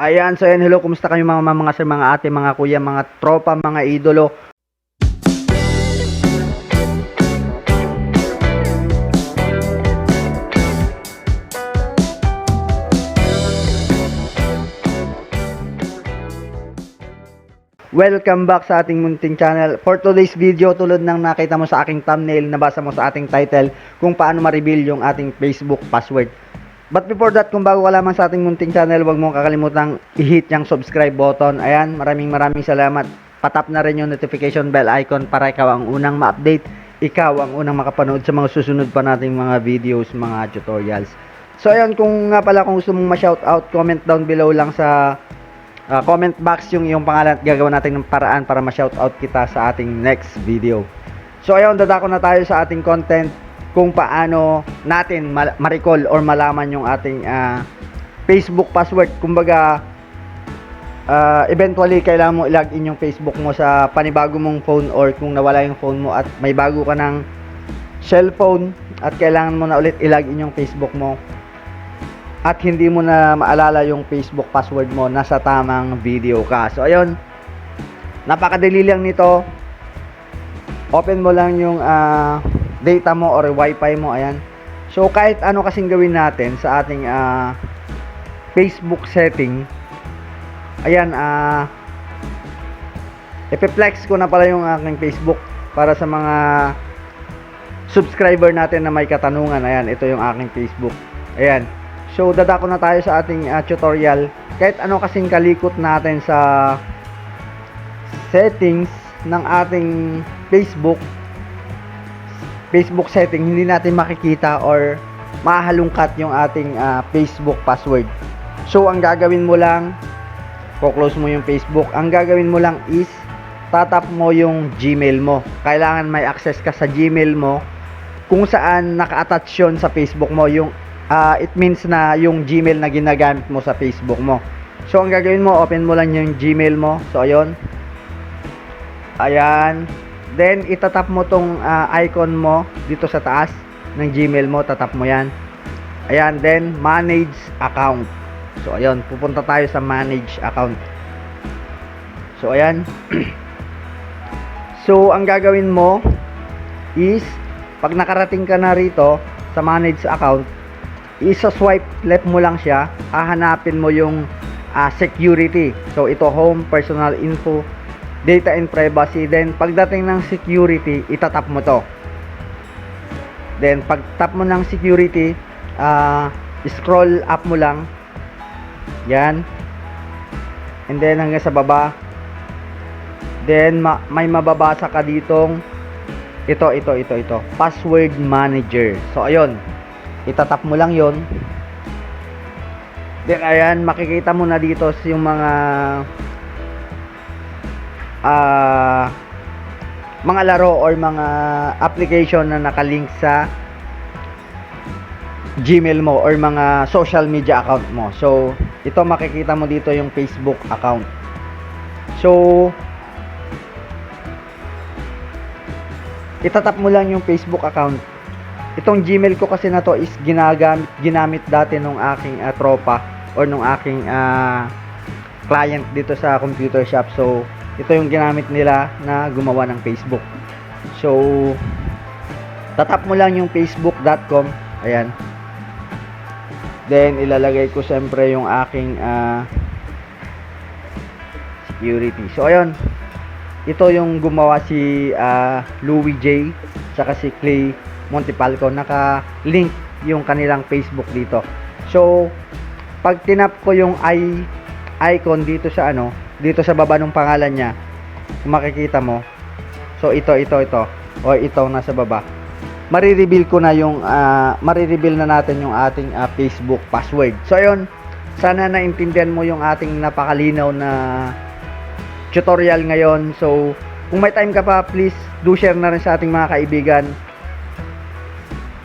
Ayan, so ayan, hello, kumusta kayo mga mga sir, mga ate, mga kuya, mga tropa, mga idolo. Welcome back sa ating munting channel. For today's video, tulad ng nakita mo sa aking thumbnail, nabasa mo sa ating title, kung paano ma-reveal yung ating Facebook password. But before that, kung bago ka lamang sa ating munting channel, huwag mong kakalimutang i-hit yung subscribe button. Ayan, maraming maraming salamat. Patap na rin yung notification bell icon para ikaw ang unang ma-update. Ikaw ang unang makapanood sa mga susunod pa nating mga videos, mga tutorials. So ayun, kung nga pala kung gusto mong ma-shoutout, comment down below lang sa uh, comment box yung iyong pangalan at gagawa natin ng paraan para ma-shoutout kita sa ating next video. So ayun, dadako na tayo sa ating content kung paano natin ma- ma-recall or malaman yung ating ah, Facebook password. Kumbaga, ah, eventually kailangan mo i-login yung Facebook mo sa panibago mong phone or kung nawala yung phone mo at may bago ka ng cellphone at kailangan mo na ulit i-login yung Facebook mo at hindi mo na maalala yung Facebook password mo nasa tamang video ka. So ayun, napakadali lang nito. Open mo lang yung ah, data mo or wifi mo, ayan. So kahit ano kasing gawin natin sa ating ah, Facebook setting, ayan, ah, ipiplex ko na pala yung aking Facebook para sa mga subscriber natin na may katanungan. Ayan, ito yung aking Facebook. Ayan. So, dadako na tayo sa ating ah, tutorial. Kahit ano kasing kalikot natin sa settings ng ating Facebook, Facebook setting, hindi natin makikita or mahalungkat yung ating ah, Facebook password. So, ang gagawin mo lang, ko-close mo yung Facebook. Ang gagawin mo lang is, tatap mo yung Gmail mo. Kailangan may access ka sa Gmail mo kung saan naka-attach yun sa Facebook mo. Yung ah, it means na yung Gmail na ginagamit mo sa Facebook mo. So, ang gagawin mo, open mo lang yung Gmail mo. So, ayun. Ayan. Then, itatap mo tong ah, icon mo dito sa taas ng Gmail mo. Tatap mo yan. Ayan. Then, manage account. So, ayun. Pupunta tayo sa manage account. So, ayan. so, ang gagawin mo is, pag nakarating ka na rito sa manage account, isa-swipe left mo lang siya, hahanapin mo yung ah, security. So, ito home, personal info, data and privacy. Then, pagdating ng security, itatap mo to. Then, pag tap mo ng security, ah, scroll up mo lang. Yan. And then, hanggang sa baba. Then, ma- may mababasa ka ditong ito, ito, ito, ito. Password manager. So, ayun itatap mo lang yon then ayan makikita mo na dito yung mga ah mga laro or mga application na nakalink sa Gmail mo or mga social media account mo. So, ito makikita mo dito yung Facebook account. So, itatap mo lang yung Facebook account itong Gmail ko kasi na to is ginagamit ginamit dati nung aking uh, tropa or nung aking uh, client dito sa computer shop. So, ito yung ginamit nila na gumawa ng Facebook. So, tatap mo lang yung facebook.com. Ayan. Then, ilalagay ko siyempre yung aking uh, security. So, ayun. Ito yung gumawa si uh, Louis J. Saka si Clay Montipalco naka-link yung kanilang Facebook dito. So, pag tinap ko yung i icon dito sa ano, dito sa baba ng pangalan niya, makikita mo. So, ito, ito, ito. O ito nasa baba. Marireveal ko na yung uh, marireveal na natin yung ating uh, Facebook password. So, ayun. Sana naintindihan mo yung ating napakalinaw na tutorial ngayon. So, kung may time ka pa, please do share na rin sa ating mga kaibigan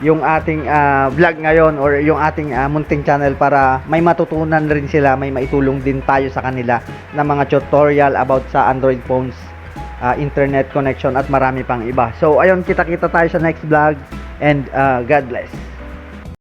yung ating uh, vlog ngayon or yung ating uh, munting channel para may matutunan rin sila, may maitulong din tayo sa kanila na mga tutorial about sa Android phones, uh, internet connection at marami pang iba. So ayun, kita-kita tayo sa next vlog and uh, God bless.